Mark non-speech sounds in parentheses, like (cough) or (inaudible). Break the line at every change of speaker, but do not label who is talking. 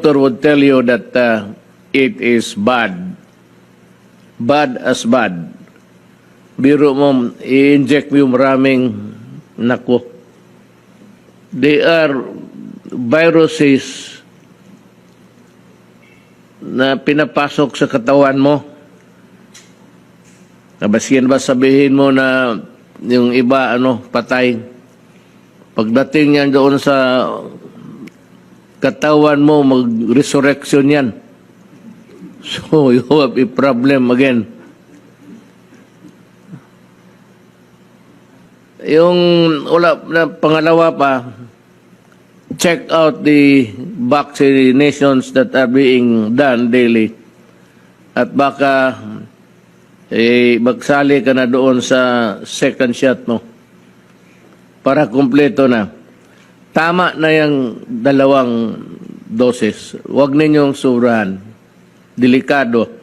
doctor would tell you that uh, it is bad. Bad as bad. Biro mo, i-inject mo yung maraming nako. They are viruses na pinapasok sa katawan mo. Nabasyan ba sabihin mo na yung iba ano patay? Pagdating niyan doon sa katawan mo, mag-resurrection yan. So, (laughs) you have a problem again. Yung wala na pangalawa pa, check out the vaccinations that are being done daily. At baka eh, magsali ka na doon sa second shot mo para kumpleto na. Tama na yung dalawang doses. Huwag ninyong surahan. Delikado.